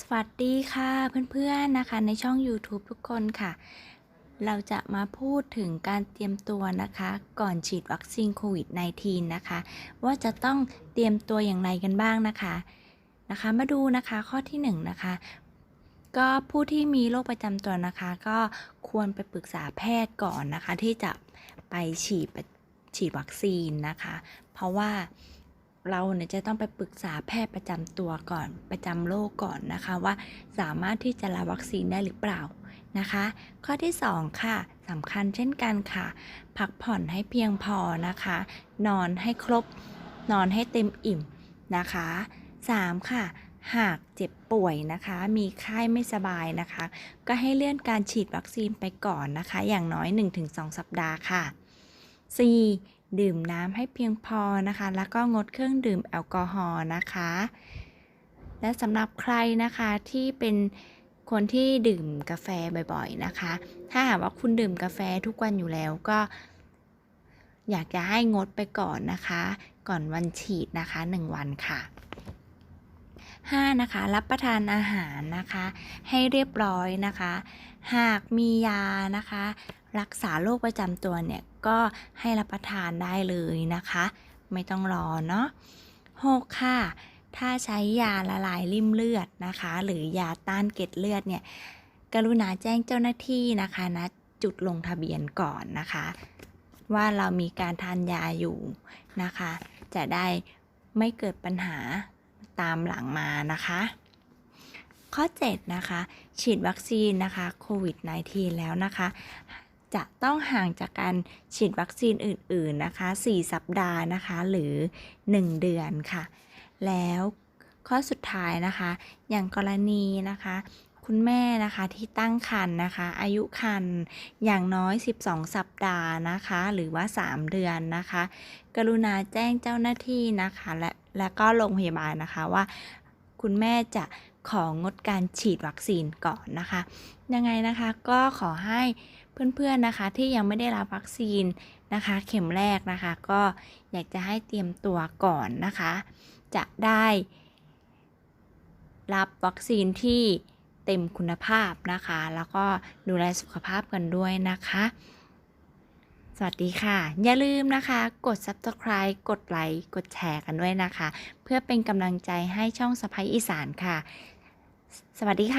สวัสดีค่ะเพื่อนๆนะคะในช่อง YouTube ทุกคนค่ะ เราจะมาพูดถึงการเตรียมตัวนะคะ ก่อนฉีดวัคซีนโควิด -19 นะคะ ว่าจะต้องเตรียมตัวอย่างไรกันบ้างนะคะนะคะ มาดูนะคะข้อที่1นงนะคะก็ผู้ที่มีโรคประจำตัวนะคะ ก็ควรไปปรึกษาแพทย์ก่อนนะคะ ที่จะไปฉีดฉีดวัคซีนนะคะ เพราะว่า เราเนี่ยจะต้องไปปรึกษาแพทย์ประจำตัวก่อนประจำโรคก่อนนะคะว่าสามารถที่จะรับวัคซีนได้หรือเปล่านะคะ ข้อที่ 2 ค่ะสำคัญเช่นกันค่ะ พักผ่อนให้เพียงพอนะคะ นอนให้ครบ นอนให้เต็มอิ่มนะคะ 3. ค่ะ หากเจ็บป่วยนะคะ มีไข้ไม่สบายนะคะ ก็ให้เลื่อนการฉีดวัคซีนไปก่อนนะคะ อย่างน้อย 1-2 สัปดาห์ค่ะ 4. ดื่มน้ำให้เพียงพอนะคะ แล้วก็งดเครื่องดื่มแอลกอฮอล์นะคะ และสำหรับใครนะคะที่เป็นคนที่ดื่มกาแฟบ่อยๆนะคะ ถ้าหากว่าคุณดื่มกาแฟทุกวันอยู่แล้วก็ อยากจะให้งดไปก่อนนะคะ ก่อนวันฉีดนะคะ 1 วันค่ะ 5. นะคะ รับประทานอาหารนะคะ ให้เรียบร้อยนะคะ หากมียานะคะ รักษาโรคประจำตัวเนี่ย ก็ให้รับประทานได้เลยนะคะ ไม่ต้องรอเนาะ 6. ค่ะ ถ้าใช้ยาละลายริ่มเลือดนะคะ หรือยาต้านเกล็ดเลือดเนี่ยกรุณาแจ้งเจ้าหน้าที่นะคะนะจุดลงทะเบียนก่อนนะคะ ว่าเรามีการทานยาอยู่นะคะ จะได้ไม่เกิดปัญหาตามหลังมานะคะ ข้อ 7 นะคะ ฉีดวัคซีนนะคะโควิด -19 แล้วนะคะ จะต้องห่างจากการฉีดวัคซีนอื่น ๆ นะคะ 4 สัปดาห์นะคะ หรือ 1 เดือนค่ะ แล้วข้อสุดท้ายนะคะ อย่างกรณีนะคะคุณแม่นะคะที่ตั้งครรภ์นะคะ อายุครรภ์อย่างน้อย 12 สัปดาห์นะคะ หรือว่า 3 เดือนนะคะ กรุณาแจ้งเจ้าหน้าที่นะคะ และและก็โรงพยาบาลนะคะว่า คุณแม่จะของงดการฉีดวัคซีนก่อนนะคะ ยังไงนะคะก็ขอให้ เพื่อนๆนะคะที่ยังไม่ได้รับวัคซีนนะคะ เข็มแรกนะคะ ก็อยากจะให้เตรียมตัวก่อนนะคะ จะได้รับวัคซีนที่เต็มคุณภาพนะคะ แล้วก็ดูแลสุขภาพกันด้วยนะคะ สวัสดีค่ะ อย่าลืมนะคะ กด subscribe กดไลค์กดแชร์กันด้วยนะคะ เพื่อเป็นกำลังใจให้ช่องสไปอีสานค่ะ สวัสดีค่ะ